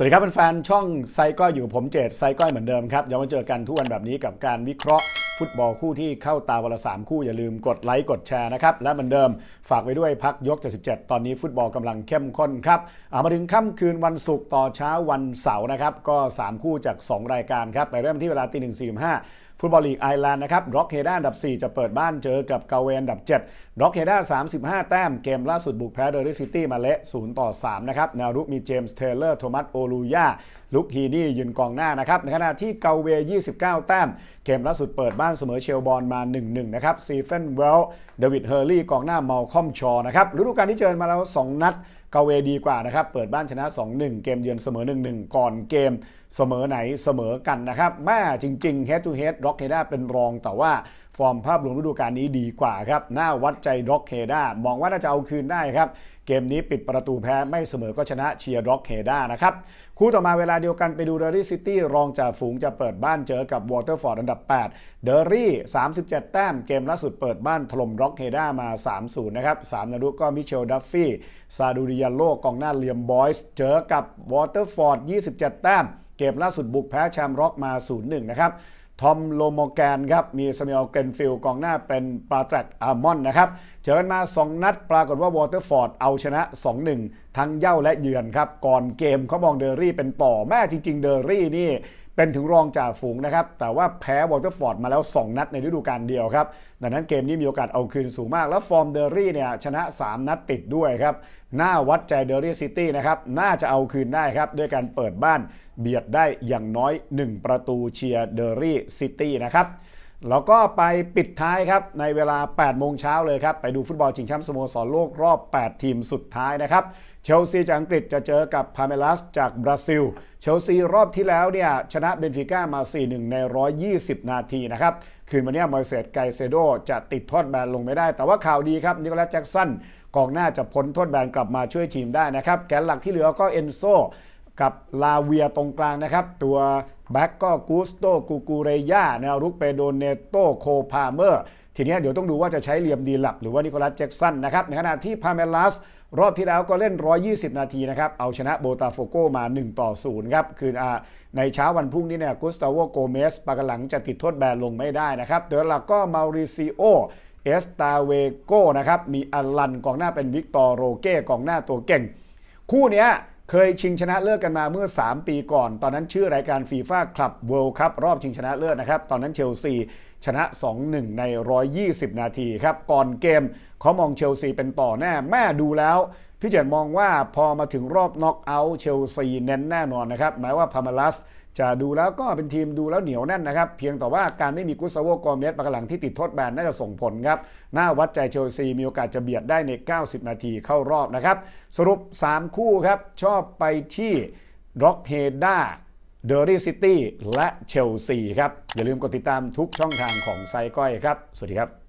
สวัสดีครับเป็นแฟนๆช่องไซก้อยอยู่ผมเจตไซก้อยเหมือนเดิมครับยังมาเจอกันทุกวันแบบนี้กับการวิเคราะห์ฟุตบอลคู่ที่เข้าตาวันละสามคู่อย่าลืมกดไลค์กดแชร์นะครับ และเหมือนเดิมฝากไว้ด้วยพักยก 77 ตอนนี้ฟุตบอลกำลังเข้มข้นครับเอามาถึงค่ำคืนวันศุกร์ต่อเช้าวันเสาร์นะครับ ก็ 3 คู่จาก 2 รายการครับ ไปเริ่มที่เวลาตีหนึ่งสี่ห้า ฟุตบอลลีกไอร์แลนด์นะครับร็อกเฮด้าอันดับ 4 จะเปิดบ้านเจอกับเกาเวนอันดับ7ร็อกเฮด้า35 แต้มเกมล่าสุดบุกแพ้เดอริซิตี้มาเละ0ต่อ3นะครับแนวรุกมีเจมส์เทเลอร์โทมัสโอลูยาลุกฮีนี่ยืนกองหน้านะครับในขณะที่เกาเว 29 แต้ม เกมล่าสุดเปิดบ้านเสมอเชลบอลมา 1-1 นะครับซีเฟนเวลเดวิดเฮอร์รี่กองหน้าเมาคอมชอนะครับฤดูกาลที่เจอมาแล้ว 2 นัดเกาเวดีกว่านะครับ เปิดบ้านชนะ 2-1 เกมเยือนเสมอ 1-1 ก่อนเกมเสมอไหนเสมอกันนะครับแม่จริงๆ head to head ร็อกเฮด้าเป็นรองแต่ว่า ฟอร์มภาพรวมฤดูกาลนี้ดีกว่าครับ หน่าวัดใจร็อกเฮด้ามองว่าน่าจะเอาคืนได้ครับ เกมนี้ปิดประตูแพ้ไม่เสมอก็ชนะเชียร์ร็อกเฮด้านะครับ คู่ต่อมาเวลาเดียวกันไปดูเดอรี่ซิตี้รองจากฝูงจะเปิดบ้านเจอกับวอเตอร์ฟอร์ดอันดับ 8 เดอรี่ 37 แต้มเกมล่าสุดเปิดบ้านถล่มร็อกเฮด้ามา 3-0 นะครับ3นารุก็มิเชลดัฟฟี่ซาดูดิยาโลกองหน้าเลียมบอยส์เจอกับวอเตอร์ฟอร์ด 27 แต้มเกมล่าสุดบุกแพ้แชมป์ร็อกมา 0-1 นะครับ ทอมโลโมแกนครับ มีสมิลเกรนฟิลกองหน้าเป็นปาแตรกอาร์มอนนะครับ เจอกันมา 2 นัดปรากฏว่าวอเตอร์ฟอร์ดเอาชนะ 2-1 ทั้งเย่าและเยือนครับ ก่อนเกมเขามองเดอรี่เป็นต่อแม่จริง ๆ เดอรี่นี่ เป็นถึงรองจ่าฝูงนะครับ แต่ว่าแพ้วอเตอร์ฟอร์ดมาแล้ว 2 นัดในฤดูกาลเดียวครับ ดังนั้นเกมนี้มีโอกาสเอาคืนสูงมาก แล้วฟอร์มเดอรี่เนี่ยชนะ 3 นัดติดด้วยครับน่าวัดใจเดอรี่ซิตี้นะครับ น่าจะเอาคืนได้ครับ ด้วยการเปิดบ้านเบียดได้อย่างน้อย 1 ประตูเชียร์เดอรี่ซิตี้นะครับ แล้วก็ไปปิดท้ายครับในเวลา 8 โมงเช้าเลยครับ ไปดูฟุตบอลชิงแชมป์สโมสรโลกรอบ 8 ทีมสุดท้ายนะครับ เชลซีจากอังกฤษจะเจอกับพาเมลัสจากบราซิล เชลซีรอบที่แล้วเนี่ยชนะเบนฟิก้ามา 4-1 ใน 120 นาทีนะครับ คืนวันนี้มอยเซตไกเซโดจะติดโทษแบนลงไม่ได้ แต่ว่าข่าวดีครับนิโคลัสแจ็กสันกองหน้าจะพ้นโทษแบนกลับมาช่วยทีมได้นะครับ แกนหลักที่เหลือก็เอนโซกับลาเวียตรงกลางนะครับ ตัว แบ็กก็กูสโตกูกูเรยาแนวรุกเปโดเนโตโคพาเมอร์ทีนี้เดี๋ยวต้องดูว่าจะใช้เหลี่ยมดีหลับหรือว่านิโคลัสแจ็กสันนะครับในขณะที่พาเมลัสรอบที่แล้วก็เล่น 120 นาทีนะครับ เอาชนะโบตาโฟโกมา 1 ต่อ 0 ครับ คือในเช้าวันพรุ่งนี้เนี่ยกุสตาโวโกเมสปากหลังจะติดโทษแบนลงไม่ได้นะครับโดยหลักก็มาริซิโอ เอสตาเวโกนะครับ มีอลันกองหน้าเป็นวิกตอร์โรเก้กองหน้าตัวเก่ง คู่เนี้ย เคยชิงชนะเลิศกันมาเมื่อ 3 ปีก่อน ตอนนั้นชื่อรายการฟีฟ่าคลับเวิลด์คัพรอบชิงชนะเลิศนะครับ ตอนนั้นเชลซีชนะ 2-1 ใน 120 นาทีครับ ก่อนเกมเขามองเชลซีเป็นต่อแน่ แม่ดูแล้ว พี่เจนมองว่าพอมาถึงรอบน็อกเอาท์เชลซีเน้นแน่นอนนะครับแม้ว่าพามาลัส จะดูแล้วก็เป็นทีมดูแล้วเหนียวแน่นนะครับ เพียงแต่ว่าการไม่มีกุสซาโวกอเมสปากหลังที่ติดโทษแบนน่าจะส่งผลครับ หน้าวัดใจเชลซีมีโอกาสจะเบียดได้ใน 90 นาทีเข้ารอบนะครับ สรุป 3 คู่ครับ ชอบไปที่ร็อกเฮด้าเดอรี่ซิตี้และเชลซีครับ อย่าลืมกดติดตามทุกช่องทางของไซก้อยครับ สวัสดีครับ